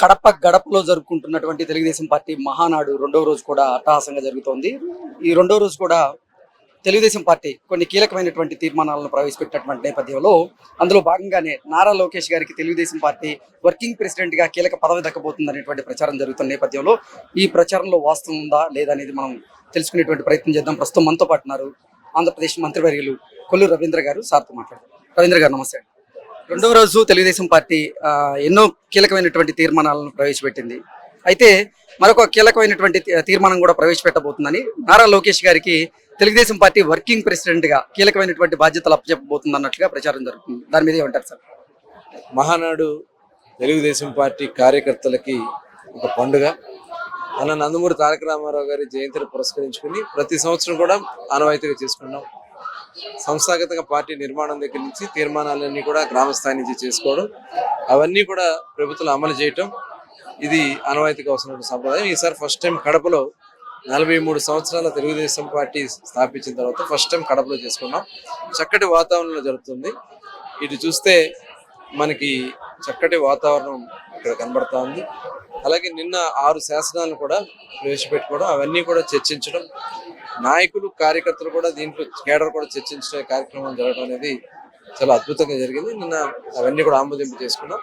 కడప గడపలో జరుపుకుంటున్నటువంటి తెలుగుదేశం పార్టీ మహానాడు రెండవ రోజు కూడా అట్టహాసంగా జరుగుతోంది. ఈ రెండవ రోజు కూడా తెలుగుదేశం పార్టీ కొన్ని కీలకమైనటువంటి తీర్మానాలను ప్రవేశపెట్టినటువంటి నేపథ్యంలో అందులో భాగంగానే నారా లోకేష్ గారికి తెలుగుదేశం పార్టీ వర్కింగ్ ప్రెసిడెంట్గా కీలక పదవి దక్కబోతుందనేటువంటి ప్రచారం జరుగుతున్న నేపథ్యంలో ఈ ప్రచారంలో వాస్తవం ఉందా లేదా అనేది మనం తెలుసుకునేటువంటి ప్రయత్నం చేద్దాం. ప్రస్తుతం మనతో పాటు ఉన్నారు ఆంధ్రప్రదేశ్ మంత్రివర్యులు కొల్లు రవీంద్ర గారు. సార్తో మాట్లాడారు రవీంద్ర గారు నమస్తే రెండవ రోజు తెలుగుదేశం పార్టీ ఎన్నో కీలకమైనటువంటి తీర్మానాలను ప్రవేశపెట్టింది. అయితే మరొక కీలకమైనటువంటి తీర్మానం కూడా ప్రవేశపెట్టబోతుందని నారా లోకేష్ గారికి తెలుగుదేశం పార్టీ వర్కింగ్ ప్రెసిడెంట్గా కీలకమైనటువంటి బాధ్యతలు అప్పచెప్పబోతుంది అన్నట్లుగా ప్రచారం జరుగుతుంది. దాని మీద ఏమంటారు సార్? మహానాడు తెలుగుదేశం పార్టీ కార్యకర్తలకి ఒక పండుగ. మన నందమూరి తారక రామారావు గారి జయంతిని పురస్కరించుకుని ప్రతి సంవత్సరం కూడా ఆనవాయితీగా చేసుకున్నాం. సంస్థాగతంగా పార్టీ నిర్మాణం దగ్గర నుంచి తీర్మానాలన్నీ కూడా గ్రామస్థాయి నుంచి చేసుకోవడం అవన్నీ కూడా ప్రభుత్వం అమలు చేయటం ఇది ఆనవాయితీగా వస్తున్న సంప్రదాయం. ఈసారి ఫస్ట్ టైం కడపలో నలభై మూడు సంవత్సరాల తెలుగుదేశం పార్టీ స్థాపించిన తర్వాత ఫస్ట్ టైం కడపలో చేసుకున్నాం. చక్కటి వాతావరణంలో జరుగుతుంది. ఇటు చూస్తే మనకి చక్కటి వాతావరణం ఇక్కడ కనబడతా ఉంది. అలాగే నిన్న ఆరు శాసనాలను కూడా ప్రవేశపెట్టుకోవడం అవన్నీ కూడా చర్చించడం నాయకులు కార్యకర్తలు కూడా దీంట్లో కేడర్ కూడా చర్చించే కార్యక్రమం జరగడం అనేది చాలా అద్భుతంగా జరిగింది. నిన్న అవన్నీ కూడా ఆమోదింపు చేసుకున్నాం.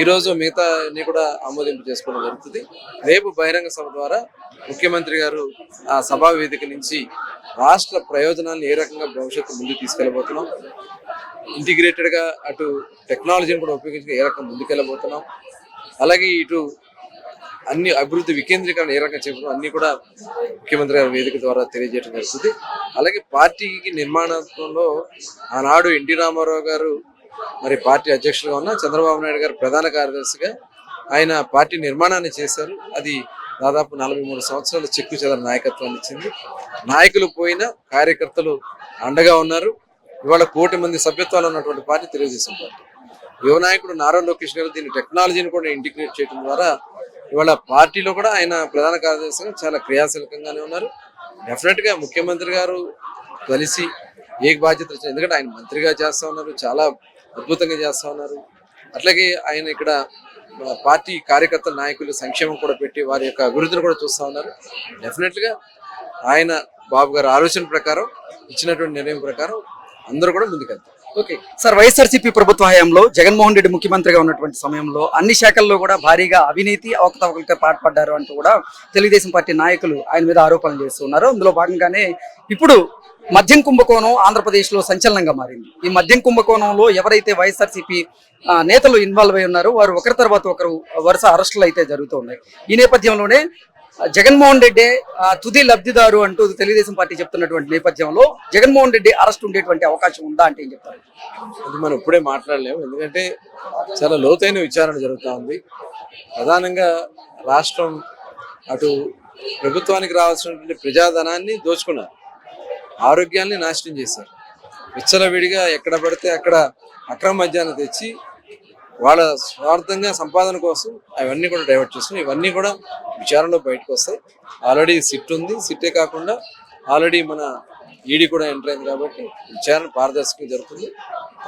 ఈ రోజు మిగతా అన్ని కూడా ఆమోదింపు చేసుకోవడం జరుగుతుంది. రేపు బహిరంగ సభ ద్వారా ముఖ్యమంత్రి గారు ఆ సభా వేదిక నుంచి రాష్ట్ర ప్రయోజనాలను ఏ రకంగా భవిష్యత్తు ముందుకు తీసుకెళ్ళబోతున్నాం ఇంటిగ్రేటెడ్గా అటు టెక్నాలజీని కూడా ఉపయోగించి ఏ రకంగా ముందుకెళ్ళబోతున్నాం అలాగే ఇటు అన్ని అభివృద్ధి వికేంద్రీకరణ ఏ రకంగా చెప్పడం అన్ని కూడా ముఖ్యమంత్రి గారి వేదిక ద్వారా తెలియజేయడం జరుగుతుంది. అలాగే పార్టీకి నిర్మాణంలో ఆనాడు ఎన్టీ రామారావు గారు మరి పార్టీ అధ్యక్షులుగా ఉన్న చంద్రబాబు నాయుడు గారు ప్రధాన కార్యదర్శిగా ఆయన పార్టీ నిర్మాణాన్ని చేశారు. అది దాదాపు నలభై మూడు సంవత్సరాలు చెక్కు చెదర నాయకత్వాన్ని ఇచ్చింది. నాయకులు పోయిన కార్యకర్తలు అండగా ఉన్నారు. ఇవాళ కోటి మంది సభ్యత్వాలు ఉన్నటువంటి పార్టీ తెలుగుదేశం పార్టీ. యువ నాయకుడు నారా లోకేష్ గారు దీని టెక్నాలజీని కూడా ఇంటిగ్రేట్ చేయడం ద్వారా ఇవాళ పార్టీలో కూడా ఆయన ప్రధాన కార్యదర్శిగా చాలా క్రియాశీలకంగానే ఉన్నారు. డెఫినెట్గా ముఖ్యమంత్రి గారు కలిసి ఏ బాధ్యత ఎందుకంటే ఆయన మంత్రిగా చేస్తా ఉన్నారు చాలా అద్భుతంగా చేస్తా ఉన్నారు. అట్లాగే ఆయన ఇక్కడ పార్టీ కార్యకర్తల నాయకులు సంక్షేమం కూడా పెట్టి వారి యొక్క అభివృద్ధిని కూడా చూస్తా ఉన్నారు. డెఫినెట్గా ఆయన బాబు గారు ఆలోచన ప్రకారం ఇచ్చినటువంటి నిర్ణయం ప్రకారం అందరూ కూడా ముందుకెళ్తారు. ఓకే. సార్ వైఎస్ఆర్సీపీ ప్రభుత్వ హయాంలో జగన్మోహన్ రెడ్డి ముఖ్యమంత్రిగా ఉన్నటువంటి సమయంలో అన్ని శాఖల్లో కూడా భారీగా అవినీతి అవకతవకలతో పాటుపడ్డారు అంటూ కూడా తెలుగుదేశం పార్టీ నాయకులు ఆయన మీద ఆరోపణలు చేస్తున్నారు అందులో భాగంగానే ఇప్పుడు మద్యం కుంభకోణం ఆంధ్రప్రదేశ్లో సంచలనంగా మారింది. ఈ మద్యం కుంభకోణంలో ఎవరైతే వైఎస్ఆర్సీపీ నేతలు ఇన్వాల్వ్ అయి ఉన్నారో వారు ఒకరి తర్వాత ఒకరు వరుస అరెస్టులు అయితే జరుగుతూ ఉన్నాయి. ఈ నేపథ్యంలోనే జగన్మోహన్ రెడ్డి ఆ, తుది లబ్ధిదారు అంటూ తెలుగుదేశం పార్టీ చెప్తున్నటువంటి నేపథ్యంలో జగన్మోహన్ రెడ్డి అరెస్ట్ ఉండేటువంటి అవకాశం ఉందా అంటే ఏం చెప్తారు? అది మనం ఇప్పుడే మాట్లాడలేము. ఎందుకంటే చాలా లోతైన విచారణ జరుగుతూ ఉంది. ప్రధానంగా రాష్ట్రం అటు ప్రభుత్వానికి రావాల్సినటువంటి ప్రజాధనాన్ని దోచుకున్నారు. ఆరోగ్యాన్ని నాశనం చేశారు. విచ్చలవిడిగా ఎక్కడ పడితే అక్కడ అక్రమ మద్యాన్ని తెచ్చి వాళ్ళ స్వార్థంగా సంపాదన కోసం అవన్నీ కూడా డైవర్ట్ చేస్తున్నాయి. ఇవన్నీ కూడా విచారణలో బయటకు వస్తాయి. ఆల్రెడీ సిట్ ఉంది. సిట్టే కాకుండా ఆల్రెడీ మన ఈడీ కూడా ఎంటర్ అయింది కాబట్టి విచారణ పారదర్శకంగా జరుగుతుంది.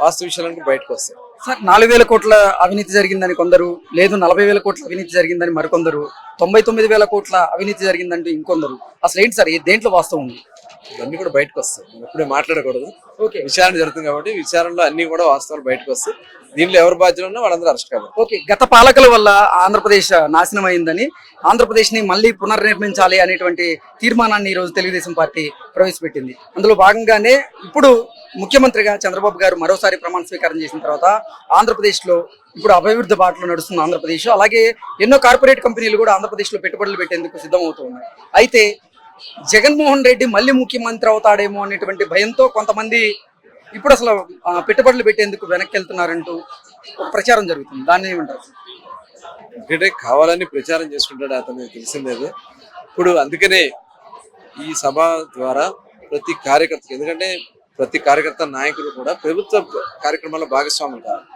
వాస్తవ విషయాలన్నీ బయటకు వస్తాయి. సార్ నాలుగు వేల కోట్ల అవినీతి జరిగిందని కొందరు లేదు నలభై వేల కోట్ల అవినీతి జరిగిందని మరికొందరు తొంభై తొమ్మిది వేల కోట్ల అవినీతి జరిగిందంటే ఇంకొందరు. అసలు ఏంటి సార్? దేంట్లో వాస్తవం ఉంది? ఇవన్నీ కూడా బయటకు వస్తాయి. ఎప్పుడే మాట్లాడకూడదు. ఓకే. విచారణ జరుగుతుంది కాబట్టి విచారణలో అన్ని కూడా వాస్తవాలు బయటకు వస్తాయి. దీంట్లో ఎవరు బాధ్యత ఉన్నా వాళ్ళందరూ అరెస్ట్ కావాలి. ఓకే గత పాలకుల వల్ల ఆంధ్రప్రదేశ్ నాశనం అయిందని ఆంధ్రప్రదేశ్ని మళ్ళీ పునర్నిర్మించాలి అనేటువంటి తీర్మానాన్ని ఈ రోజు తెలుగుదేశం పార్టీ ప్రవేశపెట్టింది. అందులో భాగంగానే ఇప్పుడు ముఖ్యమంత్రిగా చంద్రబాబు గారు మరోసారి ప్రమాణ స్వీకారం చేసిన తర్వాత ఆంధ్రప్రదేశ్లో ఇప్పుడు అభివృద్ధి బాటలో నడుస్తుంది ఆంధ్రప్రదేశ్. అలాగే ఎన్నో కార్పొరేట్ కంపెనీలు కూడా ఆంధ్రప్రదేశ్లో పెట్టుబడులు పెట్టేందుకు సిద్ధమవుతూ ఉన్నాయి అయితే జగన్మోహన్ రెడ్డి మళ్ళీ ముఖ్యమంత్రి అవుతాడేమో అనేటువంటి భయంతో కొంతమంది ఇప్పుడు అసలు ఆ, పెట్టుబడులు పెట్టేందుకు వెనక్కి వెళ్తున్నారంటూ ఒక ప్రచారం జరుగుతుంది. దాన్ని ఏమంటారు? ఎందుకంటే కావాలని ప్రచారం చేసుకుంటాడు అతను తెలిసిందేది ఇప్పుడు అందుకనే ఈ సభ ద్వారా ప్రతి కార్యకర్త ఎందుకంటే ప్రతి కార్యకర్త నాయకులు కూడా ప్రభుత్వ కార్యక్రమాల్లో భాగస్వాములు కావాలి.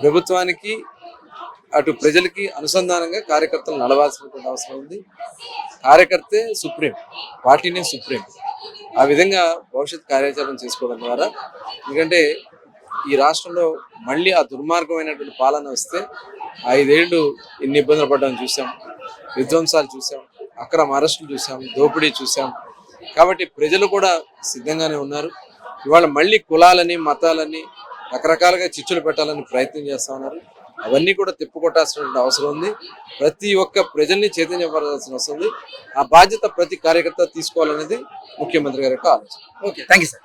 ప్రభుత్వానికి అటు ప్రజలకి అనుసంధానంగా కార్యకర్తలు నడవాల్సినటువంటి అవసరం ఉంది. కార్యకర్తే సుప్రీం పార్టీనే సుప్రీం. ఆ విధంగా భవిష్యత్ కార్యాచరణ చేసుకోవడం ద్వారా ఎందుకంటే ఈ రాష్ట్రంలో మళ్ళీ ఆ దుర్మార్గమైనటువంటి పాలన వస్తే ఐదేళ్ళు ఇన్ని ఇబ్బందులు పడ్డాం చూసాం. విధ్వంసాలు చూసాం. అక్రమ అరెస్టులు చూసాం. దోపిడీ చూసాం. కాబట్టి ప్రజలు కూడా సిద్ధంగానే ఉన్నారు. ఇవాళ మళ్ళీ కులాలని మతాలని రకరకాలుగా చిచ్చులు పెట్టాలని ప్రయత్నం చేస్తూ ఉన్నారు. అవన్నీ కూడా తిప్పుకొట్టాల్సినటువంటి అవసరం ఉంది. ప్రతి ఒక్క ప్రజల్ని చైతన్యపరచాల్సిన అవసరం ఉంది. ఆ బాధ్యత ప్రతి కార్యకర్త తీసుకోవాలనేది ముఖ్యమంత్రి గారి యొక్క ఆలోచన. Okay thank you sir.